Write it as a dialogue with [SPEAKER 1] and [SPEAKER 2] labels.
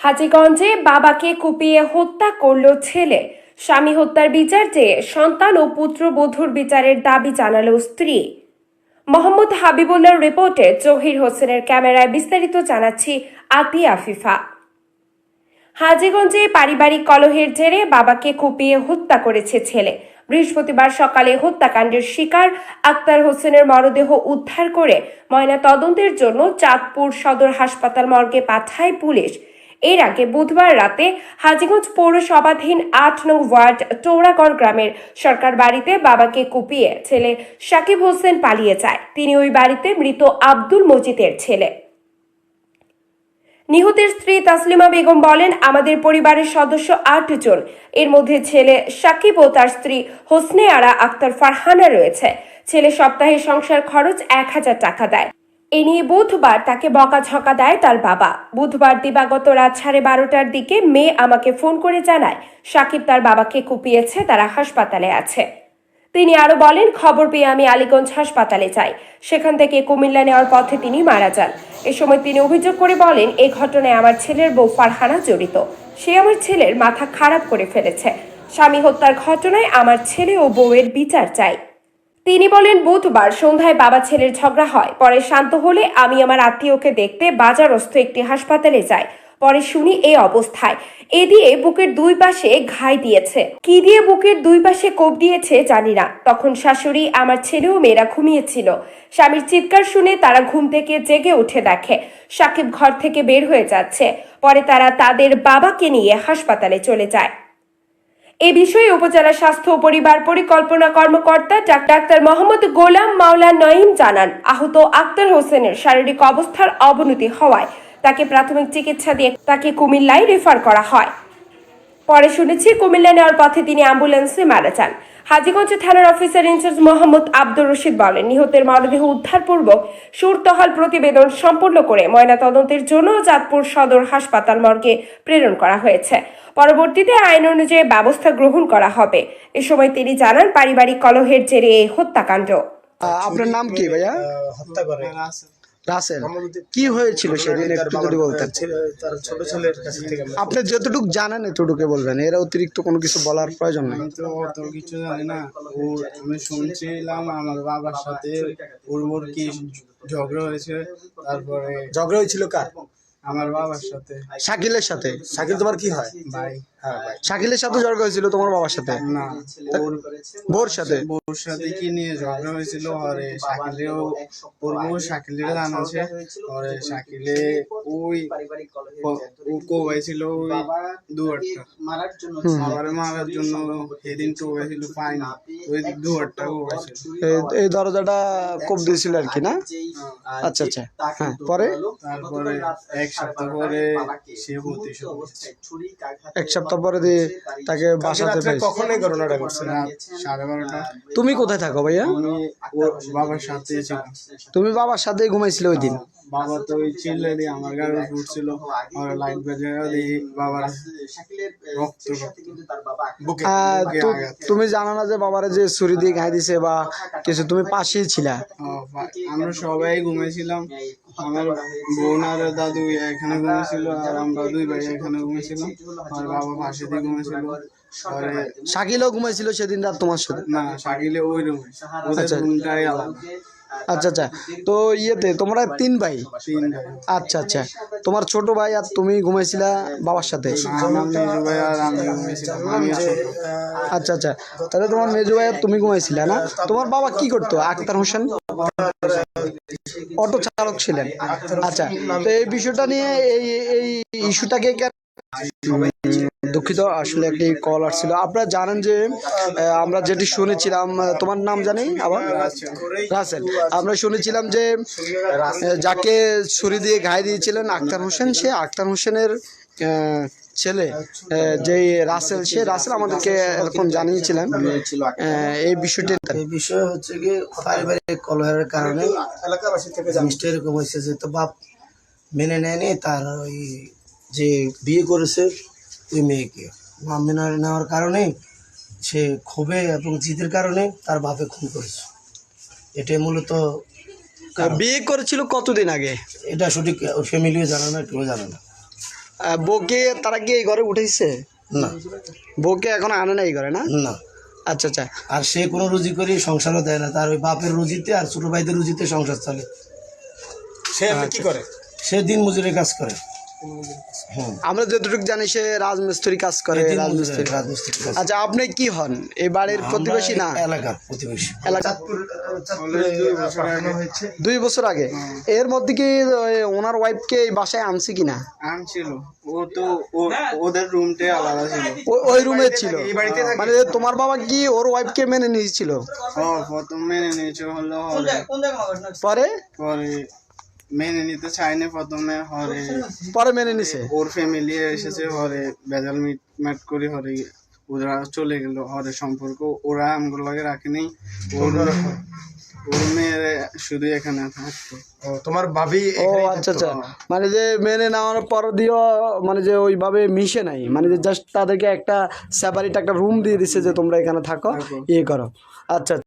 [SPEAKER 1] হাজীগঞ্জে বাবাকে কুপিয়ে হত্যা করল ছেলে। স্বামী হত্যার বিচার চেয়ে সন্তান ও পুত্রবধূর বিচারের দাবি জানালো স্ত্রী। মোহাম্মদ হাবিবুল্লাহর রিপোর্টে জহির হোসেনের ক্যামেরায় বিস্তারিত জানাচ্ছি আতি আফিফা। হাজীগঞ্জে পারিবারিক কলহের জেরে বাবাকে কুপিয়ে হত্যা করেছে ছেলে। বৃহস্পতিবার সকালে হত্যাকাণ্ডের শিকার আক্তার হোসেনের মরদেহ উদ্ধার করে ময়না তদন্তের জন্য চাঁদপুর সদর হাসপাতাল মর্গে পাঠায় পুলিশ। এর আগে বুধবার রাতে হাজীগঞ্জ পৌরসভাধীন আট নং ওয়ার্ড চৌরাগড় গ্রামের সরকার বাড়িতে বাবাকে কুপিয়ে ছেলে সাকিব হোসেন পালিয়ে যায়। তিনি ওই বাড়িতে মৃত আব্দুল মজিদের ছেলে। নিহতের স্ত্রী তাসলিমা বেগম বলেন, আমাদের পরিবারের সদস্য আট জন। এর মধ্যে ছেলে সাকিব ও তার স্ত্রী হোসনে আরা আক্তার ফারহানা রয়েছে। ছেলে সপ্তাহে সংসার খরচ এক হাজার টাকা দেয়। এ নিয়ে বুধবার তাকে বকাঝকা দেয় তার বাবা। বুধবার দিবাগত রাত সাড়ে বারোটার দিকে মেয়ে আমাকে ফোন করে জানায়, সাকিব তার বাবাকে কুপিয়েছে, তারা হাসপাতালে আছে। তিনি আরও বলেন, খবর পেয়ে আমি আলীগঞ্জ হাসপাতালে যাই। সেখান থেকে কুমিল্লা নেওয়ার পথে তিনি মারা যান। এ সময় তিনি অভিযোগ করে বলেন এই ঘটনায় আমার ছেলের বউ ফারহানা জড়িত। সে আমার ছেলের মাথা খারাপ করে ফেলেছে। স্বামী হত্যার ঘটনায় আমার ছেলে ও বউয়ের বিচার চাই। তিনি বলেন, বুধবার সন্ধ্যায় বাবা ছেলের ঝগড়া হয়। পরে শান্ত হলে আমি আমার আত্মীয়কে দেখতে বাজারস্থ একটি হাসপাতালে যাই। পরে শুনি এই অবস্থায়। এ দিয়ে বুকের দুই পাশে ঘাই দিয়েছে। কি দিয়ে বুকের দুই পাশে কোপ দিয়েছে জানি না। তখন শাশুড়ি আমার ছেলে ও মেয়েরা ঘুমিয়েছিল। স্বামীর চিৎকার শুনে তারা ঘুম থেকে জেগে উঠে দেখে। সাকিব ঘর থেকে বের হয়ে যাচ্ছে। পরে তারা তাদের বাবাকে নিয়ে হাসপাতালে চলে যায়। এ বিষয়ে উপজেলা স্বাস্থ্য ও পরিবার পরিকল্পনা কর্মকর্তা ডাক- ডাক্তার মোহাম্মদ গোলাম মাওলা নঈম জানান, আহত আক্তার হোসেনের শারীরিক অবস্থার অবনতি হওয়ায় তাকে প্রাথমিক চিকিৎসা দিয়ে তাকে কুমিল্লায় রেফার করা হয়। পরে শুনেছি কুমিল্লা নেওয়ার পথে তিনি অ্যাম্বুলেন্সে মারা যান। হাজীগঞ্জ থানার officer in charge Mohammad Abdur Rashid বলেন নিহতের মরদেহ উদ্ধারপূর্বক সুরতহাল প্রতিবেদন সম্পন্ন করে ময়না তদন্তের জন্য চাঁদপুর সদর হাসপাতাল মর্গে প্রেরণ করা হয়েছে। পরবর্তীতে আইন অনুযায়ী ব্যবস্থা গ্রহণ করা হবে। এ সময় তিনি জানান পারিবারিক কলহের জেরে এই হত্যাকাণ্ড।
[SPEAKER 2] আপনার নাম কি ভাইয়া?
[SPEAKER 3] হত্যা করে।
[SPEAKER 2] রাসেল কি হয়েছিল সেদিন একটু যদি বলতেন?
[SPEAKER 3] তার ছোট ছেলের কাছে থেকে
[SPEAKER 2] আপনি যতটুকু জানেন এতটুকু বলবেন। এর অতিরিক্ত কোনো কিছু বলার প্রয়োজন নেই।
[SPEAKER 4] তো অত কিছু জানি না। ও আমি শুনছিলাম আমার বাবার সাথে ওর ওর কি ঝগড়া হয়েছে তারপরে
[SPEAKER 3] ঝগড়া হয়েছিল কার?
[SPEAKER 4] আমার বাবার সাথে।
[SPEAKER 2] শাকিলের সাথে?
[SPEAKER 3] শাকিল তোমার কি হয়?
[SPEAKER 4] ভাই।
[SPEAKER 3] হ্যাঁ ভাই।
[SPEAKER 2] শাকিলের সাথে ঝগড়া হয়েছিল তোমার বাবার সাথে?
[SPEAKER 4] না।
[SPEAKER 2] বোর সাথে?
[SPEAKER 4] বউর সাথে কি নিয়ে ঝগড়া হয়েছিল? আরে শাকিলেও ওর বউ শাকিলের জান আছে। আরে শাকিলে ওই ও- কোবাইছিল ওই দুয়ারটা। আমারে মারার জন্য সেদিন টোবাইছিল পাইনি। ওই দুয়ারটা কোবাইছিল।
[SPEAKER 2] এই- এই দরজাটা কোপ দিয়েছিল আর কি না? আচ্ছা আচ্ছা। হ্যাঁ পরে?
[SPEAKER 4] তারপরে এক সপ্তাহ পরে সে নিচ্ছে।
[SPEAKER 2] এক সপ্তাহ দিয়ে তাকে বাসাতে
[SPEAKER 3] রাত্রে
[SPEAKER 2] পেয়েছি।
[SPEAKER 3] ঘটনাটা ঘটছে
[SPEAKER 4] রাত সাড়ে বারোটা।
[SPEAKER 2] তুমি কোথায় থাকো ভাইয়া?
[SPEAKER 4] বাবার সাথে
[SPEAKER 2] তুমি বাবার সাথে ঘুমাইছিলে ওই দিন?
[SPEAKER 4] বাবা তো ওই চিল্লে দিয়ে আমার গাড়ি উঠছিল আমার লাইট বেজে দিয়ে বাবার রক্ত আঘাত।
[SPEAKER 2] তুমি জানো না যে বাবারে যে ছুরি দিয়ে ঘাই দিছে বা কিছু তুমি পাশেই ছিলা।
[SPEAKER 4] ও, আমরা সবাই ঘুমাইছিলাম। আমার বোন আর দাদু এখানে ঘুমেছিল আর আমরা দুই ভাই এখানে ঘুমেছিলাম আর বাবা পাশে দিয়ে ঘুমেছিল
[SPEAKER 2] শাকিলও ঘুমাইছিল সেদিন রাত তোমার সাথে?
[SPEAKER 4] না সাকিলে ওই রুমে। ওদের
[SPEAKER 2] আচ্ছা।
[SPEAKER 4] রুমটাই আলাদা।
[SPEAKER 2] আচ্ছা আচ্ছা। তো ইয়েতে তোমরা তিন ভাই? আচ্ছা আচ্ছা। তোমার ছোট ভাই আর তুমি ঘুমাইছিলা বাবার সাথে? আচ্ছা আচ্ছা। তাহলে তোমার মেজু ভাই আর তুমি ঘুমাইছিলা না? তোমার বাবা কি করতো আক্তার হোসেন? অটো চালক ছিলেন। আচ্ছা তো এই বিষয়টা নিয়ে এই এই ইস্যুটাকে কেন- দুঃখিত, আসলে একটি কল আসছিল। আপনারা জানেন যে আমরা যেটি শুনেছিলাম তোমার নাম জানি আবার? রাসেল। আমরা শুনেছিলাম যে যাকে ছুরি দিয়ে গায়ে দিয়েছিলেন আক্তার হোসেন, সে আক্তার হোসেনের ছেলে যে রাসেল, সে রাসেল আমাদেরকে এরকম জানিয়েছিলেন এই বিষয়টি।
[SPEAKER 5] এই বিষয় হচ্ছে কি, পারিবারিক কলহের কারণে
[SPEAKER 3] এলাকাবাসী থেকে
[SPEAKER 5] এরকম হয়েছে যে, তো বাপ মেনে নেয়নি, তার ওই যে বিয়ে করেছে ওই মেয়েকে। না মেনে নেওয়ার কারণে সে ক্ষোভে এবং জিদের কারণে তার বাপে খুন করেছে। এটাই মূলত
[SPEAKER 2] বিয়ে করেছিল কতদিন আগে?
[SPEAKER 5] এটা সঠিক ফ্যামিলিও জানে না কেউ জানে না।
[SPEAKER 2] বউকে তারা কি এই ঘরে উঠেছে?
[SPEAKER 5] না।
[SPEAKER 2] বউকে এখন আনে না এই ঘরে না?
[SPEAKER 5] না।
[SPEAKER 2] আচ্ছা আচ্ছা।
[SPEAKER 5] আর সে কোনো রুজি করে সংসারও দেয় না তার ওই বাপের রুজিতে আর ছোটো ভাইদের রুজিতে সংসার চলে।
[SPEAKER 3] সে কি করে?
[SPEAKER 5] সে দিন মজুরি কাজ করে।
[SPEAKER 2] আমরা যতটুকু জানি সে রাজমিস্ত্রি কাজ করে রাজমিস্ত্রি
[SPEAKER 5] রাজমিস্ত্রি
[SPEAKER 2] আচ্ছা আপনি কি হন? এই বাড়ির প্রতিবেশী না?
[SPEAKER 5] এলাকার প্রতিবেশী।
[SPEAKER 2] এলাকা
[SPEAKER 4] দুই বছর আগে
[SPEAKER 2] দুই বছর আগে। এর মধ্যে কি ওনার ওয়াইফকে এই বাসায় আনছে কিনা?
[SPEAKER 4] আনছিল। ও তো ওদের রুমটে আলাদা ছিল।
[SPEAKER 2] ওই- ওই রুমে ছিল। মানে তোমার বাবা কি ওর ওয়াইফকে মেনে নিয়েছিল?
[SPEAKER 4] মেনে নিয়েছে হলো
[SPEAKER 2] পরে?
[SPEAKER 4] পরে মেনে নিতে চাইনি প্রথমে হরে
[SPEAKER 2] পরে মেনে নিছে।
[SPEAKER 4] ওর ফ্যামিলি এসেছে হরে বেজাল মিট ম্যাট করে হরে ওরা চলে গেল হরে সম্পর্ক ওরা আমগুলো লাগে রাখেনি। ওর ওর মেয়ের শুধু এখানে থাকতো।
[SPEAKER 3] তোমার ভাবি
[SPEAKER 2] ও আচ্ছা আচ্ছা। মানে যে মেনে নেওয়ার পর দিয়েও মানে যে ওইভাবে মিশে নাই। মানে যে জাস্ট তাদেরকে একটা সেপারেট একটা রুম দিয়ে দিছে যে তোমরা এখানে থাকো। ইয়ে করো। আচ্ছা